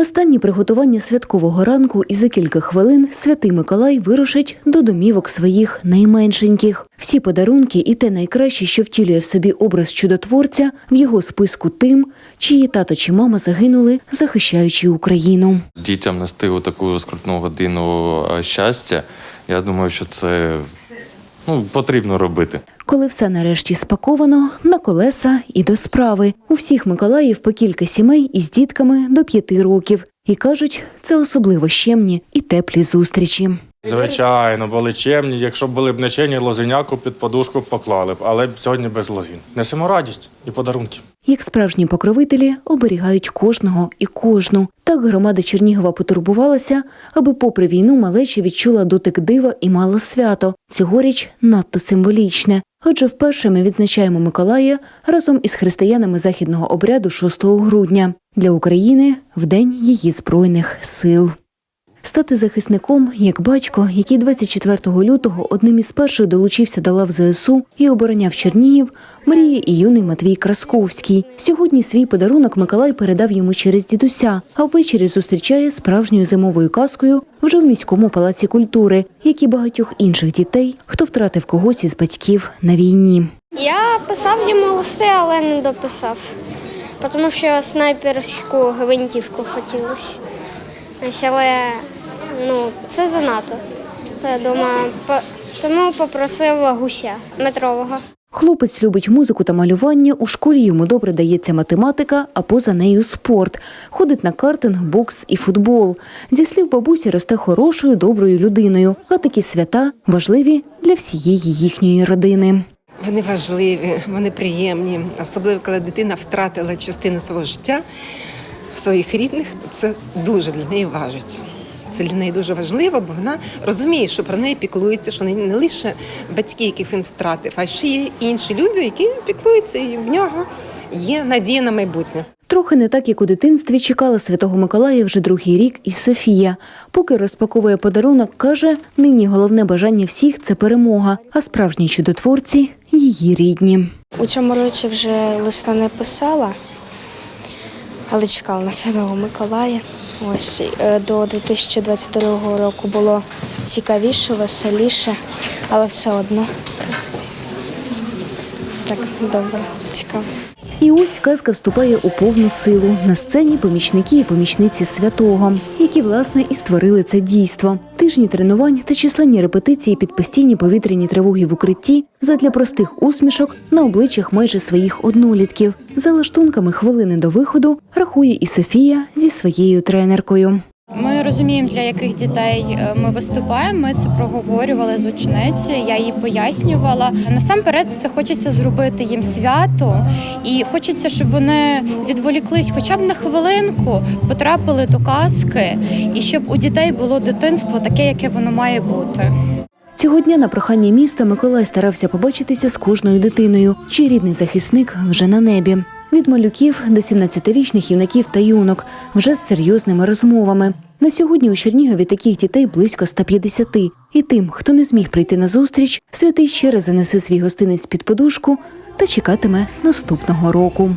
Останні приготування святкового ранку і за кілька хвилин святий Миколай вирушить до домівок своїх найменшеньких. Всі подарунки і те найкраще, що втілює в собі образ чудотворця, в його списку тим, чиї тато чи мама загинули, захищаючи Україну. дітям нести таку скрутну годину щастя, я думаю, що це ну, потрібно робити. Коли все нарешті спаковано, на колеса і до справи. У всіх Миколаїв по кілька сімей із дітками до п'яти років. І кажуть, це особливо щемні і теплі зустрічі. Звичайно, були чемні. Якщо б були б не чемні, лозеняку під подушку б поклали б, але б сьогодні без лозин. Несемо радість і подарунки. Як справжні покровителі оберігають кожного і кожну. Так громада Чернігова потурбувалася, аби попри війну малеча відчула дотик дива і мала свято. Цьогоріч надто символічне. Адже вперше ми відзначаємо Миколая разом із християнами західного обряду 6 грудня для України в День її збройних сил. Стати захисником, як батько, який 24 лютого одним із перших долучився до лав ЗСУ і обороняв Чернігів, мріє і юний Матвій Красковський. Сьогодні свій подарунок Миколай передав йому через дідуся, а ввечері зустрічає справжньою зимовою казкою вже в міському палаці культури, як і багатьох інших дітей, хто втратив когось із батьків на війні. Я писав йому листи, але не дописав, тому що снайперську гвинтівку хотілося. Але ну, це занадто. Я думаю, по- тому попросив гуся метрового. Хлопець любить музику та малювання. У школі йому добре дається математика, а поза нею спорт. Ходить на картинг, бокс і футбол. Зі слів бабусі росте хорошою, доброю людиною. А такі свята важливі для всієї їхньої родини. Вони важливі, вони приємні, особливо коли дитина втратила частину свого життя, своїх рідних, то це дуже для неї важиться. Це для неї дуже важливо, бо вона розуміє, що про неї піклуються, що не лише батьки, яких він втратив, а ще є інші люди, які піклуються, і в нього є надія на майбутнє. Трохи не так, як у дитинстві, чекала Святого Миколая вже другий рік і Софія. Поки розпаковує подарунок, каже, нині головне бажання всіх це перемога, а справжні чудотворці її рідні. У цьому році вже листа не писала, але чекала на Святого Миколая. Ось е, до 2022 року було цікавіше, веселіше, але все одно так добре, цікаво. І ось казка вступає у повну силу на сцені помічники і помічниці святого, які власне і створили це дійство. Тижні тренувань та численні репетиції під постійні повітряні тривоги в укритті задля простих усмішок на обличчях майже своїх однолітків. За лаштунками хвилини до виходу рахує і Софія зі своєю тренеркою. Ми розуміємо, для яких дітей е, ми виступаємо. Ми це проговорювали з ученицею. Я їй пояснювала. Насамперед, це хочеться зробити їм свято, і хочеться, щоб вони відволіклись, хоча б на хвилинку, потрапили до казки, і щоб у дітей було дитинство таке, яке воно має бути. Цього дня на прохання міста Миколай старався побачитися з кожною дитиною, чий рідний захисник вже на небі. Від малюків до 17-річних юнаків та юнок вже з серйозними розмовами. На сьогодні у Чернігові таких дітей близько 150. І тим, хто не зміг прийти на зустріч, святий ще раз занесе свій гостинець під подушку та чекатиме наступного року.